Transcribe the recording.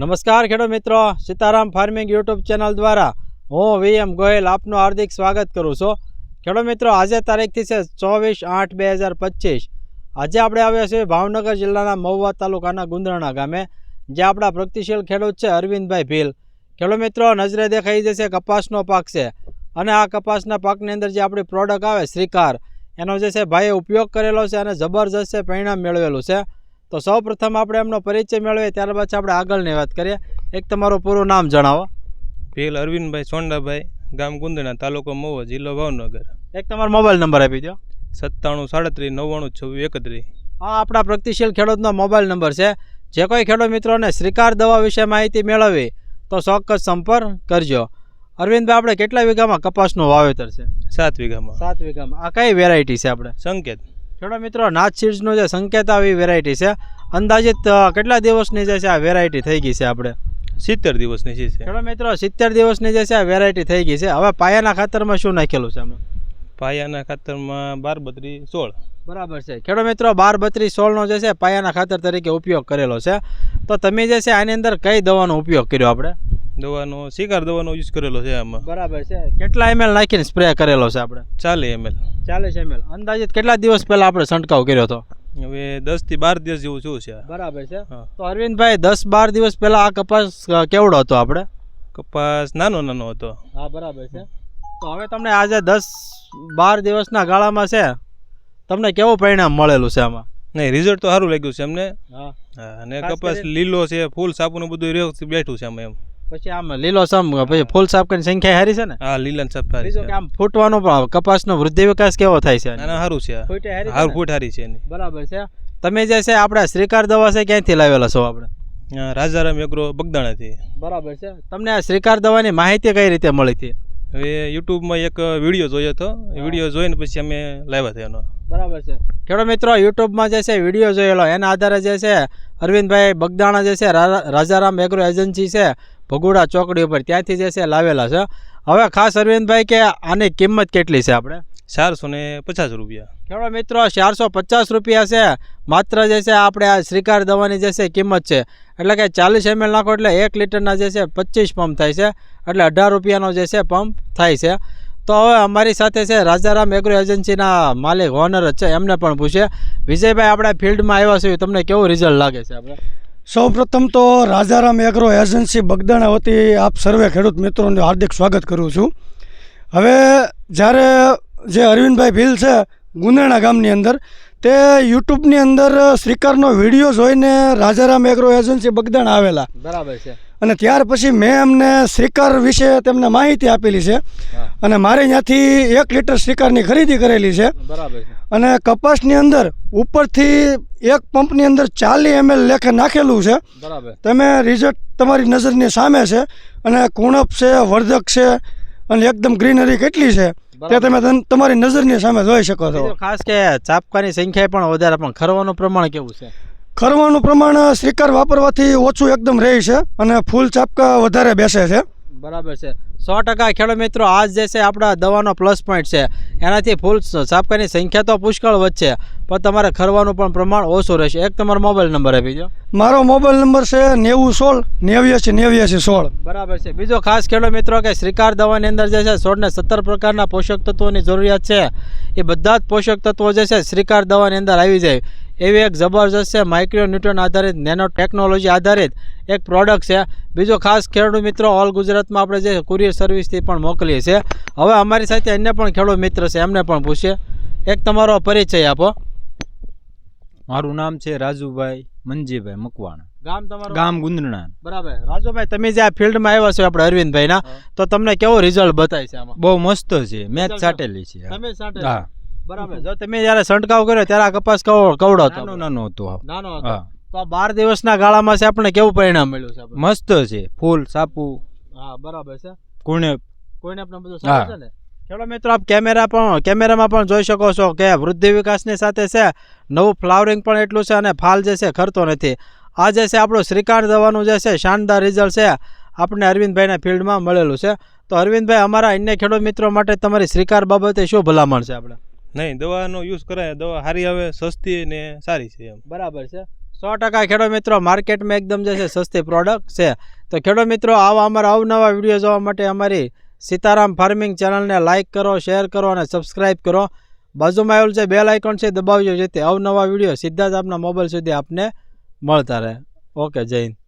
નમસ્કાર ખેડૂત મિત્રો. સીતારામ ફાર્મિંગ યુટ્યુબ ચેનલ દ્વારા હું વી એમ ગોયલ આપનું હાર્દિક સ્વાગત કરું છું. ખેડૂત મિત્રો, આજે તારીખથી છે ચોવીસ આઠ બે હજાર પચીસ. આજે આપણે આવ્યા છીએ ભાવનગર જિલ્લાના મહુવા તાલુકાના ગુંદરણા ગામે જે આપણા પ્રગતિશીલ ખેડૂત છે અરવિંદભાઈ ભીલ. ખેડૂત મિત્રો, નજરે દેખાઈ જશે કપાસનો પાક છે. અને આ કપાસના પાકની અંદર જે આપણી પ્રોડક્ટ આવે શ્રીકાર, એનો જે છે ભાઈએ ઉપયોગ કરેલો છે અને જબરજસ્ત પરિણામ મેળવેલું છે. તો સૌ પ્રથમ આપણે એમનો પરિચય મેળવીએ ત્યારબાદ આપણે આગળની વાત કરીએ. એક તમારું પૂરું નામ જણાવો. ભીલ અરવિંદભાઈ સોંડાભાઈ ગામ ગુંદણા તાલુકો મહુવા જિલ્લો ભાવનગર. એક તમારો મોબાઈલ નંબર આપી દો સત્તાણું સાડત્રીસ નવ્વાણું છવ્વીસ એકત્રીસ. આ આપણા પ્રગતિશીલ ખેડૂતનો મોબાઈલ નંબર છે. જે કોઈ ખેડૂત મિત્રોને શ્રીકાર દવા વિશે માહિતી મેળવવી તો ચોક્કસ સંપર્ક કરજો. અરવિંદભાઈ આપણે કેટલા વીઘામાં કપાસનું વાવેતર છે? સાત વીઘામાં. સાત વીઘામાં. આ કઈ વેરાયટી છે આપણે? સંકેત. ખેડૂત મિત્રો નાથ સીડ્સનો જે સંકેત આવી વેરાયટી છે. અંદાજિત કેટલા દિવસની જે છે આ વેરાયટી થઈ ગઈ છે આપણે? સિત્તેર દિવસની છે. ખેડૂત મિત્રો સિત્તેર દિવસની જે છે આ વેરાયટી થઈ ગઈ છે. હવે પાયાના ખાતરમાં શું નાખેલું છે આમાં? પાયાના ખાતરમાં બાર બત્રી સોળ. બરાબર છે. ખેડૂત મિત્રો બાર બત્રીસ સોળનો જે છે પાયાના ખાતર તરીકે ઉપયોગ કરેલો છે. તો તમે જે છે આની અંદર કઈ દવાનો ઉપયોગ કર્યો આપણે? દવાનો શિકાર દવાનો યુઝ કરેલો છે આમાં. બરાબર છે. કેટલા એમએલ નાખીને સ્પ્રે કરેલો છે આપણે? ચાલે એમએલ ચાલીસ એમએલ અંદાજિત કેટલા દિવસ પહેલા આપણે છંટકાવ કર્યો હતો? હવે દસથી બાર દિવસ જેવું શું છે બરાબર છે. તો અરવિંદભાઈ દસ બાર દિવસ પહેલા આ કપાસ કેવડો હતો આપણે? કપાસ નાનો નાનો હતો. હા બરાબર છે. તો હવે તમને આજે દસ બાર દિવસના ગાળામાં છે. તમને કેવું પરિણામ મળેલું છે આમાં? નહીં રિઝલ્ટ તો સારું લાગ્યું છે અમને. અને કપાસ લીલો છે ફૂલ સાપુનું બધું બેઠું છે અમે એમ. પછી આમ લીલો સમ પછી ફૂલ સાપકની સંખ્યા હારી છે ને? હા લીલન સાપ હારી છે. આમ ફૂટવાનો પણ કપાસનો વૃદ્ધિ વિકાસ કેવો થાય છે ના ના સારું છે. હારી ફૂટ હારી છે બરાબર છે. તમે જે છે આપણે શ્રીકાર દવા છે ક્યાંથી લાવેલા છો આપણે? રાજારામ એગ્રો બગદાણાથી. બરાબર છે. તમને આ શ્રીકાર દવાની માહિતી કઈ રીતે મળી હતી? હવે યુટ્યુબમાં એક વીડિયો જોયો હતો. વીડિયો જોઈને પછી અમે લાવ્યા હતા એનો. બરાબર છે. ખેડૂત મિત્રો યુટ્યુબમાં જે છે વીડિયો જોયેલો. એના આધારે જે છે અરવિંદભાઈ બગદાણા જે છે રાજારામ એગ્રો એજન્સી છે ભગુડા ચોકડી ઉપર ત્યાંથી જે છે લાવેલા છે. હવે ખાસ અરવિંદભાઈ કે આની કિંમત કેટલી છે આપણે? ચારસો ને પચાસ રૂપિયા. ખેડૂત મિત્રો ચારસો પચાસ રૂપિયા છે. માત્ર જે છે આપણે આ શ્રીકાર દવાની જે છે કિંમત છે. એટલે કે ચાલીસ એમએલ નાખો એટલે એક લીટરના જે છે પચીસ પંપ થાય છે. એટલે અઢાર રૂપિયાનો જે છે પંપ થાય છે. તો હવે અમારી સાથે છે રાજારામ એગ્રો એજન્સીના માલિક ઓનર જ છે. એમને પણ પૂછે. વિજયભાઈ આપણે ફિલ્ડમાં આવ્યા છીએ તમને કેવું રિઝલ્ટ લાગે છે આપણે? સૌ પ્રથમ તો રાજારામ એગ્રો એજન્સી બગદાણા વતી આપ સર્વે ખેડૂત મિત્રોને હાર્દિક સ્વાગત કરું છું. હવે જ્યારે જે અરવિંદભાઈ ભીલ છે ગુંદેણા ગામની અંદર, તે યુટ્યુબની અંદર શ્રીકારનો વીડિયો જોઈને રાજારામ એગ્રો એજન્સી બગદાણા આવેલા. બરાબર છે. અને ત્યાર પછી મેં એમને શ્રીકાર વિશે તેમને માહિતી આપેલી છે. અને મારે ત્યાંથી એક લીટર શ્રીકારની ખરીદી કરેલી છે. અને કપાસની અંદર ઉપરથી એક પંપની અંદર ચાલી એમએલ લેખે નાખેલું છે. તમે રિઝલ્ટ તમારી નજરની સામે છે. અને કુણપ છે વર્ધક છે અને એકદમ ગ્રીનરી કેટલી છે તે તમે તમ- તમારી નજરની સામે જોઈ શકો છો. ખાસ કે ચાપકાની સંખ્યા પણ વધારે પણ ખરવાનું પ્રમાણ કેવું છે? ખરવાનું પ્રમાણ શ્રીકાર વાપરવાથી ઓછું એકદમ રહે છે અને ફૂલ ચાપકા વધારે બેસે છે. બરાબર છે. સો ટકા ખેડૂત મિત્રો આજ જે છે આપણા દવાનો પ્લસ પોઈન્ટ છે. એનાથી ફૂલ સાપકાની સંખ્યા તો પુષ્કળ વધશે પણ તમારે ખરવાનું પણ પ્રમાણ ઓછું રહેશે. એક તમારો મોબાઈલ નંબર આપી દો. મારો મોબાઈલ નંબર છે નેવું સોળ નેવ્યાસી નેવ્યાસી સોળ. બરાબર છે. બીજો ખાસ ખેડૂત મિત્રો કે શ્રીકાર દવાની અંદર જે છે સોળને સત્તર પ્રકારના પોષક તત્વોની જરૂરિયાત છે. એ બધા જ પોષક તત્વો જે છે શ્રીકાર દવાની અંદર આવી જાય. એવી એક જબરજસ્ત છે માઇક્રો ન્યૂટન આધારિત નેનો ટેકનોલોજી આધારિત એક પ્રોડક્ટ છે. બીજો ખાસ ખેડૂત મિત્રો ઓલ ગુજરાતમાં આપણે જે કુરિયર સર્વિસથી પણ મોકલીએ છીએ. હવે અમારી સાથે અન્ય પણ ખેડૂત મિત્ર છે એમને પણ પૂછીએ. એક તમારો પરિચય આપો. મારું નામ છે રાજુભાઈ મંજીભાઈ મકવાણા. ગામ તમારું? ગામ ગુંદરણા. બરાબર. રાજુભાઈ તમે જે આ ફિલ્ડમાં આવ્યા છો આપણે અરવિંદભાઈના તો તમને કેવો રિઝલ્ટ બતાય છે આમાં? બહુ મસ્ત છે મેચ સાટેલી છે. તમે સાંટે હા. બરાબર. જો તમે જ્યારે છંટકાવ કર્યો ત્યારે આ કપાસ કવડો કવડો હતો નાનો નાનો હતો નાનો હતો. તો આ બાર દિવસના ગાળામાં છે આપણે કેવું પરિણામ મળ્યું છે મસ્ત છે. ફૂલ સાપુ. હા બરાબર છે. કોઈને કોઈને આપણે બધું. સારું છે ને? ખેડો મિત્રો આપ કેમેરા પણ કેમેરામાં પણ જોઈ શકો છો કે વૃદ્ધિ વિકાસની સાથે છે નવું ફ્લાવરિંગ પણ એટલું છે અને ફાલ જે છે ખરતો નથી. આ જે છે આપણું શ્રીકાંત દવાનું જે છે શાનદાર રિઝલ્ટ છે આપણે અરવિંદભાઈના ફિલ્ડમાં મળેલું છે. તો અરવિંદભાઈ અમારા અન્ય ખેડૂત મિત્રો માટે તમારી શ્રીકાર બાબતે શું ભલામણ છે આપણે નહીં, દવાનો યુઝ કરાય, દવા સારી આવે, સસ્તી ને સારી છે એમ. બરાબર છે. સો ટકા ખેડૂત મિત્રો, માર્કેટમાં એકદમ જે છે, સસ્તી પ્રોડક્ટ છે. તો ખેડૂત મિત્રો, આવા અમારા અવનવા વીડિયો જોવા માટે અમારી સીતારામ ફાર્મિંગ ચેનલને લાઇક કરો શેર કરો અને સબસ્ક્રાઇબ કરો. બાજુમાં આવેલું જે બેલ આઇકોન છે દબાવજો, જેથી અવનવા વીડિયો સીધા જ આપના મોબાઈલ સુધી આપને મળતા રહે. ઓકે, જય હિન્દ.